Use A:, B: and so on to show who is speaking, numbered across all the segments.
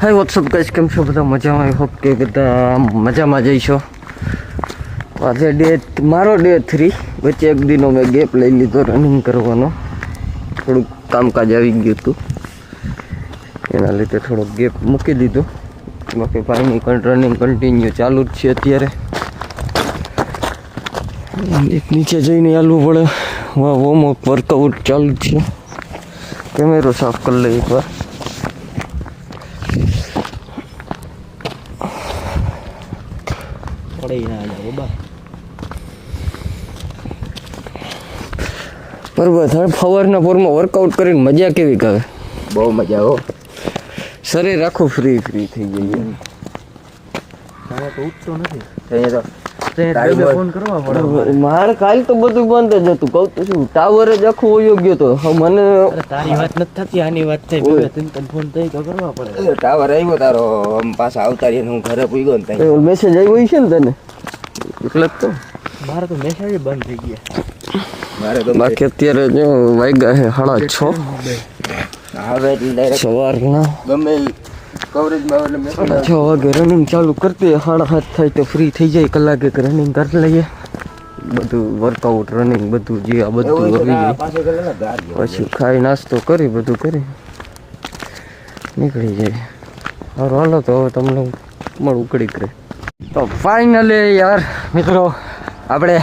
A: હાય WhatsApp કહીશ કેમ છો બધા? મજામાં? આઈ હોપ કે બધા મજામાં જઈશો આજે ડે મારો ડે થ્રી વચ્ચે એક દિનો મેં ગેપ લઈ લીધો રનિંગ કરવાનો. થોડુંક કામકાજ આવી ગયું હતું. એના લીધે થોડોક ગેપ મૂકી દીધો. બાકી ભાઈની રનિંગ કન્ટિન્યુ ચાલુ જ છે અત્યારે. એક નીચે જઈને હાલવું પડે. વોર્મઅપ વર્કઆઉટ ચાલુ જ છે. કેમેરો સાફ કરી લઈએ એકવાર.
B: પડી ના જાય બાબા
A: બરોબર હવે સવારના પોરમાં વર્કઆઉટ કરીને મજા કેવી કરે
B: બહુ મજા હો
A: શરીર આખું ફ્રી ફ્રી થઈ ગયું
B: હવે તો ઉઠતો નથી
A: અહીંયા તો મારે કાલ તો બધું બંધ જ હતું. કહું તો શું ટાવર જ આખું યોગ્ય ગયો તો. મને
B: તારી વાત નથી થતી આની વાત થઈ બે ત્રણ ત્રણ ફોન થઈ તો કરવા પડે.
C: ટાવર આવ્યો તારો. આમ પાછા આવતા રહીને હું ઘરે પૂગ્યો ને ત્યાં
A: મેસેજ આવ્યો છે ને તને? એટલે તો.
B: મારે તો મેસેજ બંધ થઈ ગયા.
C: મારે તો
A: બાકી અત્યારે જો વાગ્યા છે સાડા છ.
C: હવે
A: સવારના.
C: ગમે કવરેજમાં એટલે મેં
A: સાડા છ વાગે રનિંગ ચાલુ કરતી સાડા સાત થાય તો ફ્રી થઈ જાય કલાક એક રનિંગ કરી લઈએ. બધું વર્કઆઉટ રનિંગ બધું જે આ બધું આવી જાય
C: પાછો
A: ખાઈ નાસ્તો કરી બધું કરી. નીકળી જાય. સારું હાલો તો હવે તમને મળું ઉકળી કરે. તો ફાઇનલી યાર મિત્રો આપણે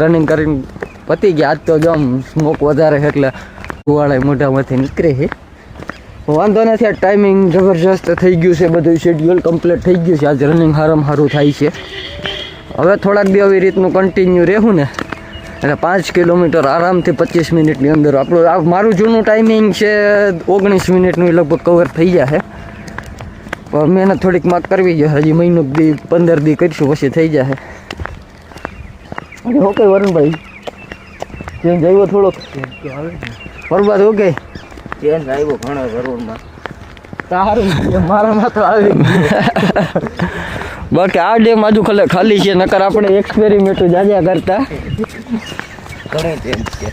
A: રનિંગ કરીને પતી ગયા. આજ તો જો સ્મોક વધારે એટલે કુવાળા મોઢામાંથી નીકળે છે. વાંધો નથી, આ ટાઈમિંગ જબરજસ્ત થઈ ગયું છે, બધું શેડ્યુલ કમ્પ્લીટ થઈ ગયું છે. આજ રનિંગ હારમ સારું થાય છે. હવે થોડાક બી આવી રીતનું કન્ટિન્યુ રહેવું ને, એટલે પાંચ કિલોમીટર આરામથી પચીસ મિનિટની અંદર આપણું, આ મારું જૂનું ટાઈમિંગ છે, ઓગણીસ મિનિટનું લગભગ કવર થઈ જશે પણ મહેનત થોડીક માગ કરવી જોઈએ હજી મહિનો દી પંદર દી કરીશું, પછી થઈ જશે ઓકે વરુણભાઈ. ચેન્જ આવ્યો થોડોક. બરબાદ ઓકે
C: ચેન્જ આવ્યો ઘણો જરૂરમાં
A: સારું મારામાં તો આવી બાકી આ ડેમ આજુ ખાલી ખાલી છે નકર આપણે એક્સપેરિમેન્ટો જાજા કરતા.
C: ઘણો ચેન્જ છે.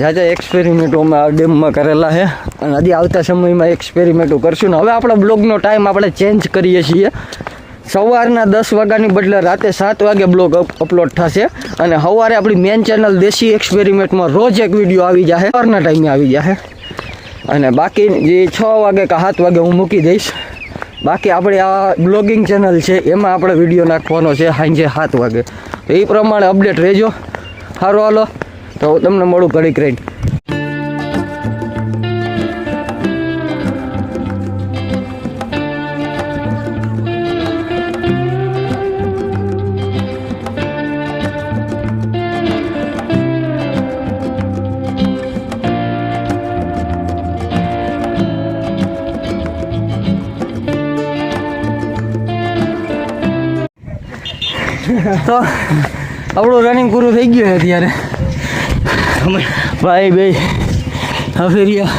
A: જાજા એક્સપેરિમેન્ટો અમે આ ડેમમાં કરેલા છે અને હજી આવતા સમયમાં એક્સપેરિમેન્ટો કરશું ને. હવે આપણા બ્લોગનો ટાઈમ આપણે ચેન્જ કરીએ છીએ. સવારના દસ વાગ્યાની બદલે રાતે સાત વાગે બ્લોગ અપલોડ થશે. અને સવારે આપણી મેન ચેનલ દેશી એક્સપેરિમેન્ટમાં રોજ એક વીડિયો આવી જશે સવારના ટાઈમે આવી જશે અને બાકી જે છ વાગે કે સાત વાગે હું મૂકી દઈશ. બાકી આપણે આ બ્લોગિંગ ચેનલ છે, એમાં આપણે વીડિયો નાખવાનો છે સાંજે સાત વાગે. તો એ પ્રમાણે અપડેટ રહેજો. સારું હાલો. તો તમને મળું ઘડીક રહીને. તો આપણું રનિંગ પૂરું થઈ ગયું છે અત્યારે. ભાઈ ભાઈ હવે રહ્યા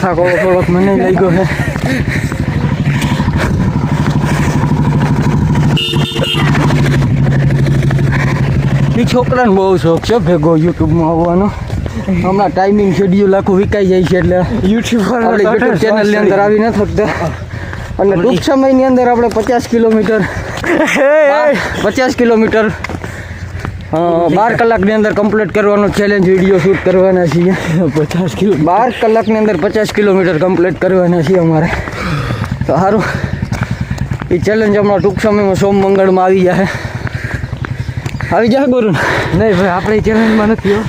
A: થાકો થોડોક મને લઈ ગયો છે એ છોકરાને બહુ શોખ છે ભેગો યુટ્યુબમાં આવવાનો. હમણાં ટાઈમિંગ શેડ્યુલ આખું વિકાઈ જાય છે એટલે યુટ્યુબ આપણે યુટ્યુબ ચેનલની અંદર આવી ન શકતા. અને ટૂંક સમયની અંદર આપણે પચાસ કિલોમીટર પચાસ કિલોમીટર બાર કલાકની અંદર કમ્પ્લીટ કરવાનો ચેલેન્જ વીડિયો શૂટ કરવાના છીએ. પચાસ કિલો બાર કલાકની અંદર પચાસ કિલોમીટર કમ્પ્લીટ કરવાના છીએ અમારે. તો સારું એ ચેલેન્જ હમણાં ટૂંક સમયમાં સોમ મંગળમાં આવી જાય. આવી જાય ગુરુ
B: નહીં ભાઈ આપણે ચેલેન્જમાં નથી હો.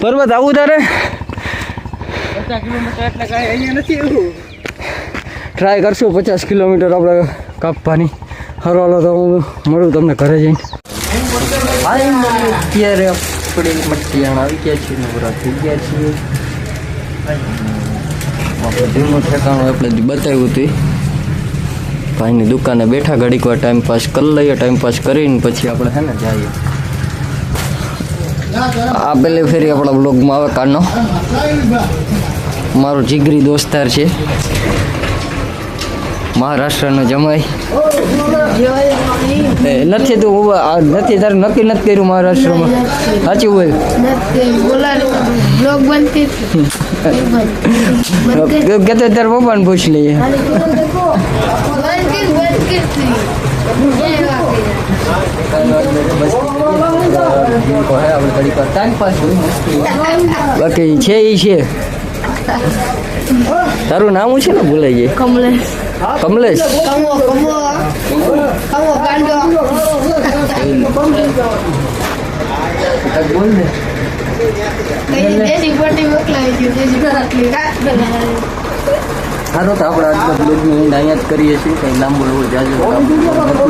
A: પર્વત આવું તારે?
B: પચાસ કિલોમીટર એટલે કાંઈ અહીંયા નથી એવું
A: ટ્રાય કરશું પચાસ કિલોમીટર આપણે કાપવાની. હરવાલો તો હું મળું તમને ઘરે જઈને. અત્યારે આપણે મટિયાણ આવી ગયા છીએ નવરા થઈ ગયા છીએ. જૂનું ઠેકાણું આપણે બતાવ્યું હતું ભાઈની દુકાને બેઠા ઘડીક વાર ટાઈમ પાસ કરી લઈએ ટાઈમ પાસ કરીને પછી આપણે હે ને જઈએ. આ પેલી ફેરી આપણા બ્લોગમાં આવે કાનો મારો જીગરી દોસ્તાર છે. મહારાષ્ટ્રનો જમાઈ. નથી તો નથી તારે નક્કી નથી કર્યું મહારાષ્ટ્રમાં? સાચું બોલ.
D: કે
A: કહેતો તારે પપ્પાને પૂછ લઈએ. બાકી છે એ છે. તારું નામ શું છે ને ભૂલાઈ જાય?
D: કમલેશ.
A: કમલેશ?
D: કમો કમો. કમો કાંડો
A: બોલ ને તો આપણે આજના બ્લોગની એન્ડ અહીંયા જ કરીએ છીએ. કંઈ લાંબુ એવું જાજુ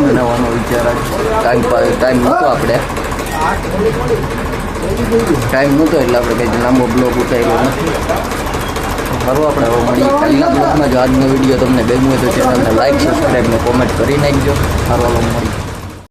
A: બનાવવાનો વિચાર ટાઈમ ટાઈમ નહોતો આપણે. ટાઈમ નહોતો એટલે આપણે કંઈ લાંબો બ્લોગ ઉતાર્યો નથી. સારું આપણે. હવે મળીએ કાલના બ્લોગમાં. જો આજનો વીડિયો તમને ગમ્યો હોય તો ચેનલને લાઈક સબસ્ક્રાઈબ ને કોમેન્ટ કરી નાખજો. સારું મળીએ.